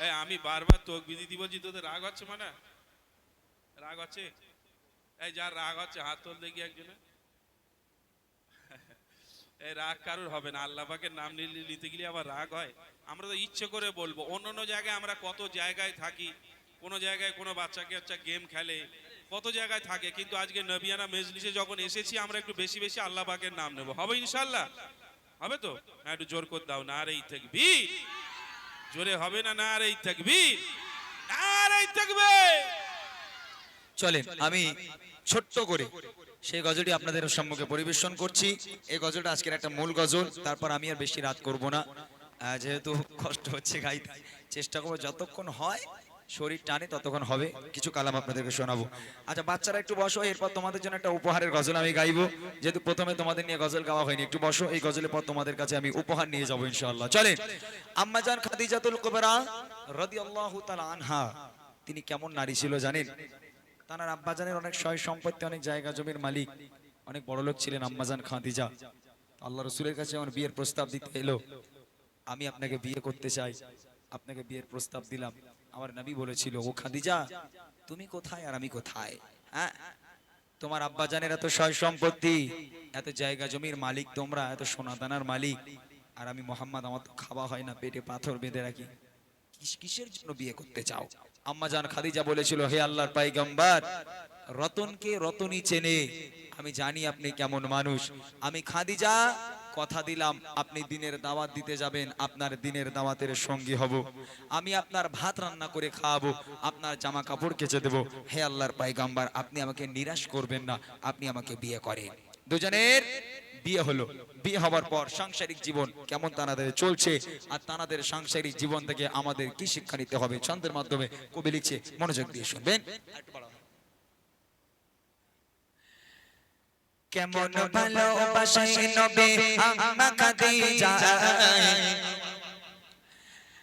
এই, আমি বারবার তোক বিদিতি বলছি তোদের রাগ হচ্ছে মানে? রাগ হচ্ছে? এই যার রাগ হচ্ছে, হাত তোল দেখি একজনে। এই, রাগ কারোর হবে না? আল্লাহ পাকের নাম নিতে গেলে আবার রাগ হয়। আমরা তো ইচ্ছে করে বলব, অন্য অন্য জায়গায় আমরা কত জায়গায় থাকি, কোনো জায়গায় কোনো বাচ্চাকে বাচ্চা গেম খেলে, কত জায়গায় থাকে, কিন্তু আজকে নবিয়ানা মেজলিসে যখন এসেছি, আমরা একটু বেশি বেশি আল্লাহ পাকের নাম নেব। হবে ইনশাল্লাহ হবে তো? হ্যাঁ একটু জোর করে দাও না রে থাকবি জোরে হবে না না রে থাকবি না এই থাকবে চলেন, আমি ছোট্ট করে সেই গজলটি আপনাদের সম্মুখে পরিবেশন করছি। এই গজলটা আজকের একটা মূল গজল, তারপর আমি আর বেশি রাত করব না। যেহেতু কষ্ট হচ্ছে গাইতে, চেষ্টা করব যতক্ষণ হয় শরীর টানে, ততক্ষণ হবে। কিছু কালাম আপনাদেরকে শোনাবো। আচ্ছা বাচ্চারা একটু বসো, এরপর তোমাদের জন্য একটা উপহারের গজল আমি গাইবো। যেহেতু প্রথমে তোমাদের নিয়ে গজল গাওয়া হয়নি, একটু বসো, এই গজলের পর তোমাদের কাছে আমি উপহার নিয়ে যাব ইনশাআল্লাহ। চলেন। আম্মাজান খাদিজাতুল কুবরা রাদিয়াল্লাহু তাআলা আনহা, তিনি কেমন নারী ছিল জানেন? তানার আব্বাজানের অনেক সয় সম্পত্তি, অনেক জায়গা জমির মালিক। অনেক বড় লোক ছিলেন আম্মাজান খাদিজা। আল্লাহ রসুলের কাছে আমার বিয়ের প্রস্তাব দিতে এলো। আমি আপনাকে বিয়ে করতে চাই। আপনাকে বিয়ের প্রস্তাব দিলাম। আমার নবী বলেছিল, ও খাদিজা, তুমি কোথায় আর আমি কোথায়? হ্যাঁ? তোমার আব্বাজানের এত সয় সম্পত্তি, এত জায়গা জমির মালিক তোমরা, এত সোনাদানার মালিক, আর আমি মোহাম্মদ, আমার তো খাওয়া হয় না, পেটে পাথর বেঁধে রাখি। কিস- কিসের জন্য বিয়ে করতে চাও? আম্মা জান খাদিজা বলেছিল, হে আল্লাহর পাইগাম্বার, রতনকে রতনই চেনে, আমি জানি আপনি কেমন মানুষ, আমি খাদিজা কথা দিলাম, আপনি দিনের দাওয়াত দিতে যাবেন, আপনার দিনের দাওয়াতের সঙ্গী হব। আমি আপনার ভাত রান্না করে খাওয়াবো, আপনার জামা কাপড় কেচে দেবো। হে আল্লাহর পাইগাম্বার, আপনি আমাকে নিরাশ করবেন না, আপনি আমাকে বিয়ে করেন। দুজনের বিয়ে হলো। বিয়ে হওয়ার পর সাংসারিক জীবন কেমন তানাদের চলছে, আর তানাদের সাংসারিক জীবন থেকে আমাদের কি শিক্ষা নিতে হবে? ছন্দের মাধ্যমে কবি লিখছে, মনোযোগ দিয়ে শুনবেন। কেমন ভালোবাসে নবে আম্মা খাদিজা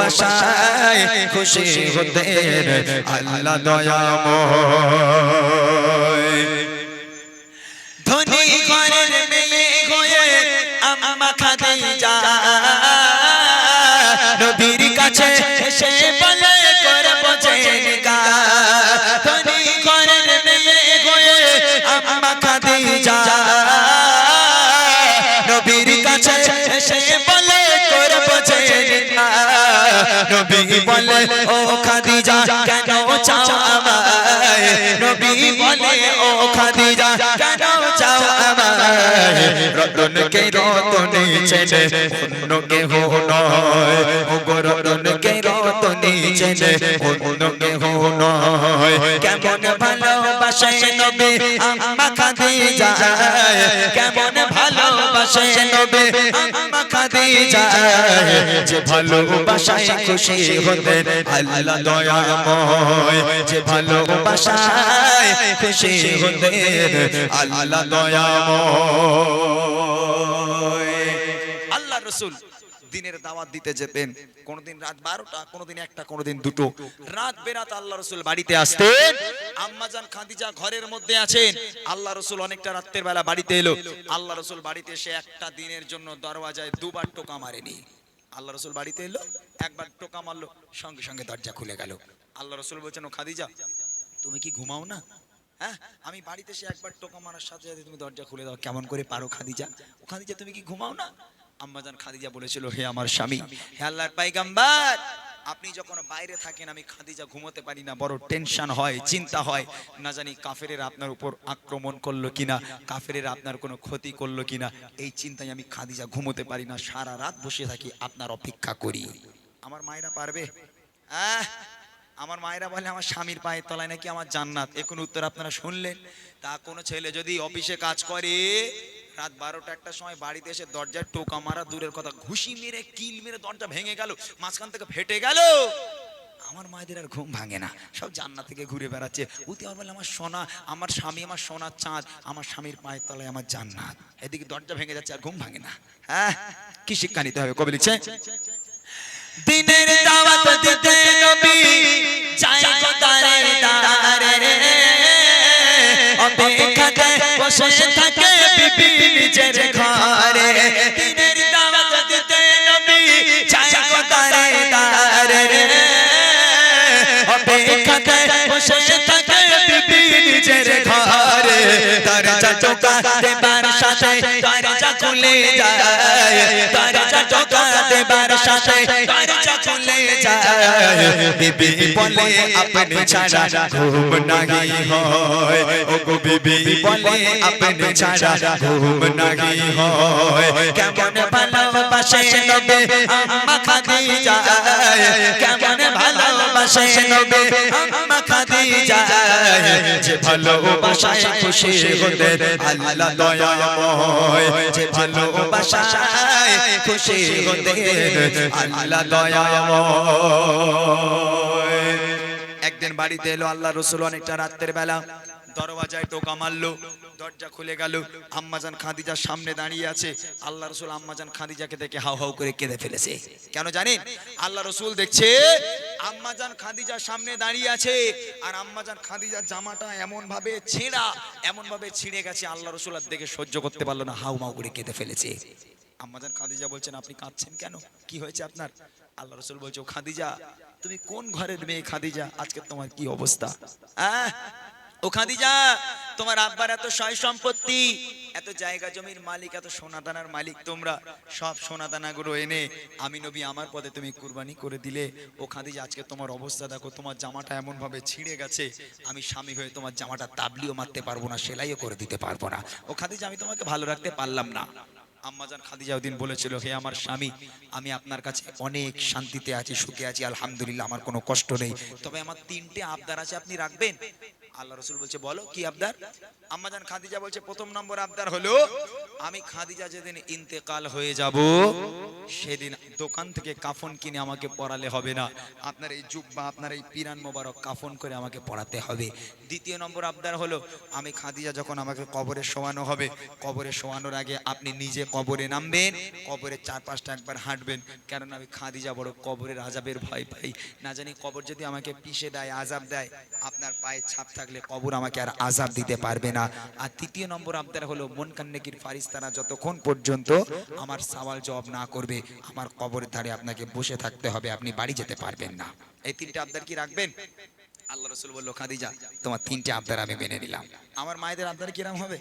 ভালোবাসায় খুশি হতে আল্লাহ দয়াময় বলে, ও খাদিজা, কেন চাও আমায়? নবী বলে, ও খাদিজা, কেন চাও আমায়? রতন কে রতনে চেনে, অন্য কে হো নয়। ও রতন কে রতনে চেনে, অন্য কে হো নয়। কেমন ভালোবাসে নবী আম্মা খাদিজা? কেমন ভালোবাসে নবী আম্মা খাদিজা, যে ভালোবাসায় খুশি হতে আল্লাহ দয়াময়। যে ভালোবাসায় খুশি হতে আল্লাহ দয়াময়। আল্লাহ রসুল দিনের দাওয়াত দিতে যেতেন। কোনদিন রাত বারোটা, কোনদিন একটা, কোনদিন দুটো। রাত বেরাত আল্লাহ রসুল বাড়িতে আসতেন। আম্মাজান খাদিজা ঘরের মধ্যে আছেন। আল্লাহ রসুল অনেকটা রাত্রের বেলা বাড়িতে এলো। আল্লাহ রসুল বাড়িতে এসে একটা দিনের জন্য দরওয়াজায় দুবার টোকা মারেনি। আল্লাহ রসুল বাড়িতে এলো, একবার টোকা মারলো, সঙ্গে সঙ্গে দরজা খুলে গেল। আল্লাহ রসুল বলছেন, ও খাদিজা, তুমি কি ঘুমাও না? হ্যাঁ আমি বাড়িতে এসে একবার টোকা মারার সাথে সাথে তুমি দরজা খুলে দাও। কেমন করে পারো খাদিজা? ও খাদিজা, তুমি কি ঘুমাও না? আম্মাজান খাদিজা বলেছিল, হে আমার স্বামী, হে আল্লাহর পাইগাম্বার, আপনি যখন বাইরে থাকেন, আমি খাদিজা ঘুমোতে পারি না। বড় টেনশন হয়, চিন্তা হয়, না জানি কাফেরের আপনার উপর আক্রমণ করল কিনা, কাফেরের আপনার কোনো ক্ষতি করল কিনা। এই চিন্তায় আমি খাদিজা ঘুমোতে পারি না, সারা রাত বসে থাকি, আপনার অপেক্ষা করি। আমার মায়েরা পারবে? আমার মায়েরা বলে, আমার স্বামীর পায়ের তলায় নাকি আমার জান্নাত? এখন উত্তর আপনারা শুনলেন? তা কোনো ছেলে যদি অফিসে কাজ করে রাত বারোটা একটা সময় বাড়িতে এসে দরজায় টোকা মারা দূরের কথা, ঘুষি মেরে, কিল মেরে দরজা ভেঙে গেল, মাঝখান থেকে ফেটে গেল। আমার মায়েদের আর ঘুম ভাঙে না, সব জান্নাত থেকে ঘুরে বেড়াচ্ছে। উতি আমার বলে, আমার সোনা, আমার স্বামী, আমার সোনার চাঁদ, আমার স্বামীর পায়ের তলায় আমার জান্নাত। এদিকে দরজা ভেঙে যাচ্ছে আর ঘুম ভাঙে না। হ্যাঁ কি শিক্ষা নিতে হবে? কবি লিখছে, দিনের দাওয়াত দিতে নবী চাই গো দারে দারে অপেক্ষাতে বসে বিবি নিজের ঘরে। দিনের দাওয়াত দিতে নবী চাই দারে দারে অপেক্ষাতে বসে থাকে বিবি নিজের ঘরে। দরজা টোকা দেবার সাথে দরজা খুলে যায়। দরজা টোকা দেবার সাথে দরজা খুলে যায়? বিবি বলে, আপনি ছাড়া ঘুম নাই হয়। ও গো বিবি বলে, আপনি কেমন ভালোবাসে নবে, আম্মা খাদিজা। যে ভালোবাসায় খুশি আল্লাহ দয়াময়। যে ভালোবাসায় খুশি আল্লাহ দয়াময়। একদিন বাড়িতে এলো আল্লাহ রসুল অনেকটা রাত্রের বেলা। দরওয়াজায় টোকা মারলো, দরজা খুলে গেল, আম্মাজান খাদিজার সামনে দাঁড়িয়ে আছে। আল্লাহ রসুল আম্মাজান খাদিজাকে দেখে হাউ হাউ করে কেঁদে ফেলেছে। কেন জানেন? আল্লাহ রসুল দেখছে, আম্মাজান খাদিজার সামনে দাঁড়িয়ে আছে, আর আম্মাজান খাদিজার জামাটা এমন ভাবে ছেঁড়া এমন ভাবে ছিঁড়ে গেছে, আল্লাহ রসুল আর দেখে সহ্য করতে পারল না, হাউ মাউ করে কেঁদে ফেলেছে। আম্মাজান খাদিজা বলছেন, আপনি কাঁদছেন কেন? কি হয়েছে আপনার? আল্লাহ রসুল বলছে, "ও খাদিজা, তুমি কোন ঘরের মেয়ে খাদিজা? আজকে তোমার কি অবস্থা? আহ? ও খাদিজা তোমার আব্বার এত সয় সম্পত্তি। এত জায়গা জমির মালিক, এত সোনাদানার মালিক তোমরা। সব সোনাদানাগুলো এনে আমি নবী, আমার পদে তুমি কুরবানি করে দিলে। ও খাদিজা আজকে তোমার অবস্থা দেখো, তোমার জামাটা এমন ভাবে ছিঁড়ে গেছে। আমি স্বামী হয়ে তোমার জামাটা তাবলিও মারতে পারব না, সেলাইও করে দিতে পারব না। ও খাদিজা আমি তোমাকে ভালো রাখতে পারলাম না। আম্মাজান খাদিজা ওদিন বলেছিল, হে আমার স্বামী, আমি আপনার কাছে অনেক শান্তিতে আছি, সুখে আছি, আলহামদুলিল্লাহ, আমার কোনো কষ্ট নেই। তবে আমার তিনটে আবদার আছে, আপনি রাখবেন? আল্লাহ রসুল বলছে, বলো, কি আবদার? আম্মাজান খাদিজা বলছে, প্রথম নম্বর আবদার হলো, আমি খাদিজা যেদিন ইন্তেকাল হয়ে যাব, সেদিন দোকান থেকে কাফন কিনে আমাকে পড়ালে হবে না। আপনার এই যুগ বা আপনার এই পিরান মোবারক কাফন করে আমাকে পড়াতে হবে। দ্বিতীয় নম্বর আবদার হলো, আমি খাদিজা যখন আমাকে কবরে শোয়ানো হবে, কবরে শোয়ানোর আগে আপনি নিজে কবরে নামবেন কবরের চার পাঁচটা একবার হাঁটবেন। কারণ আমি খাদিজা বড় কবরের আজাবের ভয় পাই। না জানি কবর যদি আমাকে পিষে দেয় আজাব দেয়, আপনার পায়ে ছাপ থাকলে কবর আমাকে আর আজাব দিতে পারবে না। আর তৃতীয় নম্বর আবদার হলো মন কান্নেকির ফারিস্তারা যতক্ষণ পর্যন্ত আমার সওয়াল জবাব না করবে, আমার কবরের ধারে আপনাকে বসে থাকতে হবে, আপনি বাড়ি যেতে পারবেন না। এই তিনটা আবদার কি রাখবেন? আল্লাহ রসুল বলল খাদিজা তোমার তিনটে আবদার আমি মেনে নিলাম। আমার মায়েদের আবদার কিরম হবে?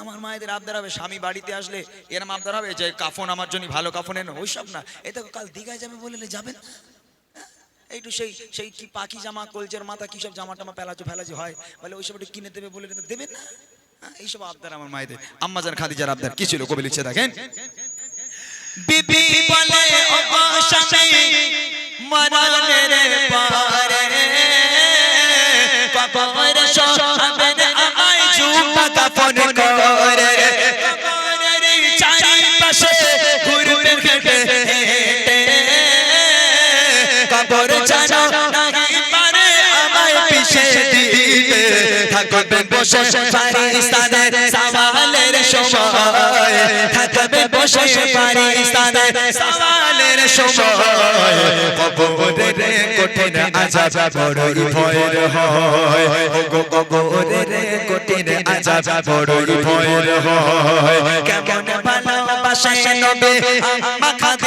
আমার মায়েদের আবদার হবে স্বামী বাড়িতে আসলে এরম আবদার হবে যে কাফন আমার জন্য ভালো কাফন এনো ওইসব না। তো কাল দীঘায় যাবে বললে যাবেন একটু সেই সেই কি পাখি জামা কলচের মাথা কি সব জামা টামা পেলাচো ফেলাচি হয়? বলে ওইসব একটু কিনে দেবে বলে তো দেবেন না? হ্যাঁ, এইসব আবদার আমার মায়েদের। আম্মাজান খাদিজার আবদার কি ছিল কবি লিখছে দেখেন। বিবি বলে মরণের পরে কাফন করে চারিপাশে ঘুরবে হেঁটে হেঁটে। কবর জানো নাই পারে আমায় পিছে দিতে। থাকবেন বসে পাকিস্তানের সওয়ালের সময়। থাকবেন বসে পাকিস্তানের সওয়ালের সময়। কবরের কঠিন আজাব বড়ই ভয়ের হয়। গো কবরের কঠিন আজাব বড়ই ভয়ের হয়। কেমন ভালোবাসে নবে?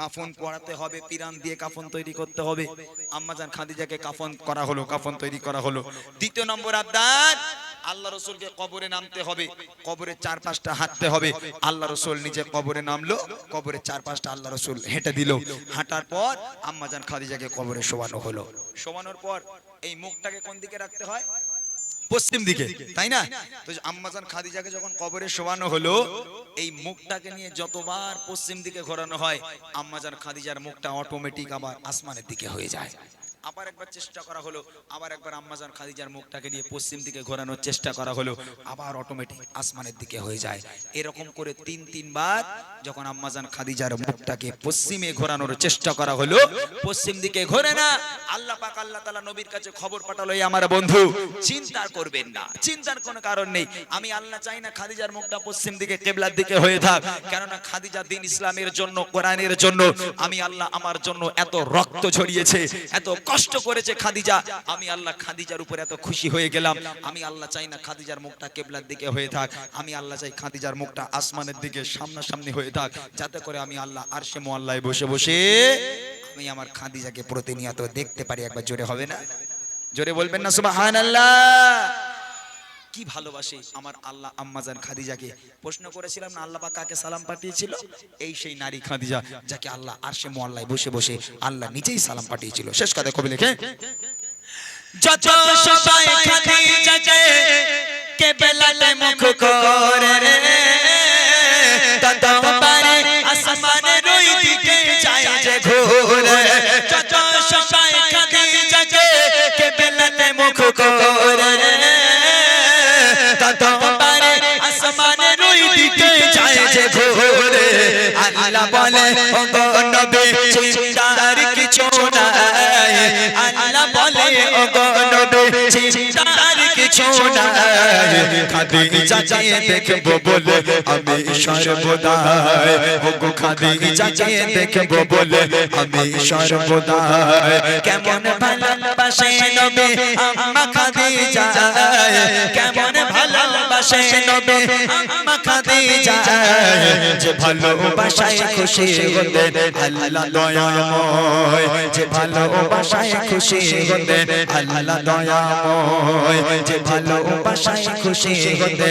কাফন পড়াতে হবে পিরান দিয়ে কাফন তৈরি করতে হবে। আম্মাজান খাদিজাকে কাফন করা হলো, কাফন তৈরি করা হলো। দ্বিতীয় নম্বর আবদার, আল্লাহ রসুলকে কবরে নামতে হবে কবরের চার পাঁচটা হাঁটতে হবে। আল্লাহ রসুল নিজে কবরে নামলো কবরের চার পাঁচটা আল্লাহ রসুল হেঁটে দিল। হাঁটার পর আম্মাজান খাদিজাকে কবরে শোয়ানো হলো। শোয়ানোর পর এই মুখটাকে কোন দিকে রাখতে হয়? পশ্চিম দিকে তাই না? তো আম্মাজান খাদিজাকে যখন কবরে শোয়ানো হলো এই মুখটাকে নিয়ে যতবার পশ্চিম দিকে ঘোরানো হয় আম্মাজান খাদিজার মুখটা অটোমেটিক আবার আসমানের দিকে হয়ে যায়। আবার একবার চেষ্টা করা হলো, আবার একবার আম্মাজান খাদিজার মুখটাকে নিয়ে পশ্চিম দিকে ঘোরানোর চেষ্টা করা হলো, আবার অটোমেটিক আসমানের দিকে হয়ে যায়। এরকম করে তিন, তিনবার যখন আম্মাজান খাদিজার মুখটাকে পশ্চিমে ঘোরানোর চেষ্টা করা হলো, পশ্চিম দিকে ঘোরে না, আল্লাহ পাক আল্লাহ তাআলা নবীর কাছে খবর পাঠালো আমার বন্ধু, চিন্তা করবেন না, চিন্তার কোনো কারণ নেই, আমি আল্লাহ চাই না খাদিজার মুখটা পশ্চিম দিকে কেবলার দিকে হয়ে থাক, কেননা খাদিজা দিন ইসলামের জন্য, কোরআনের জন্য, আমি আল্লাহ আমার জন্য এত রক্ত ঝরিয়েছে, এত কষ্ট করেছে খাদিজা। আমি আল্লাহ খাদিজার উপর এত খুশি হয়ে গেলাম। আমি আল্লাহ চাই না খাদিজার মুখটা কেবলার দিকে হয়ে থাক। আমি আল্লাহ চাই খাদিজার মুখটা আসমানের দিকে সামনাসামনি হয়ে থাক। যাতে করে আমি আল্লাহ আর সে মোয়াল্লায় বসে বসে আমি আমার খাদিজাকে প্রতিনিয়ত দেখতে পারি। একবার জোরে হবে না? জোরে বলবেন না, সুবহানাল্লাহ। কি ভালোবাসে আমার আল্লাহ আম্মাজান খাদিজাকে? প্রশ্ন করেছিলাম না, আল্লাহ পাক কাকে সালাম পাঠিয়েছিল? এই সেই নারী খাদিজা, যাকে আল্লাহ আরশে মোয়াল্লায় বসে বসে আল্লাহ নিজেই সালাম পাঠিয়েছিল। শেষ কথা কবি লিখে। যত মুখ আল্লাহ বলে ও গো নবী, চিন্তার কিছু নাই। আল্লাহ বলে ও গো নবী, চিন্তার কিছু নাই। খাদিজা চেয়ে দেখব বলে, আমি সর্বদা ও গো খাদিজা চেয়ে দেখব বলে, আমি সর্বদা কেমন ভালোবাসে নবী আম্মা খাদিজা। কেমন ভালোবাসে নবী আম্মা খাদিজা যে ভালোবাসায় খুশি হতে আল্লাহ দয়াময়, যে ভালোবাসায় খুশি হতে আল্লাহ দয়াময়, যে খুশি হতে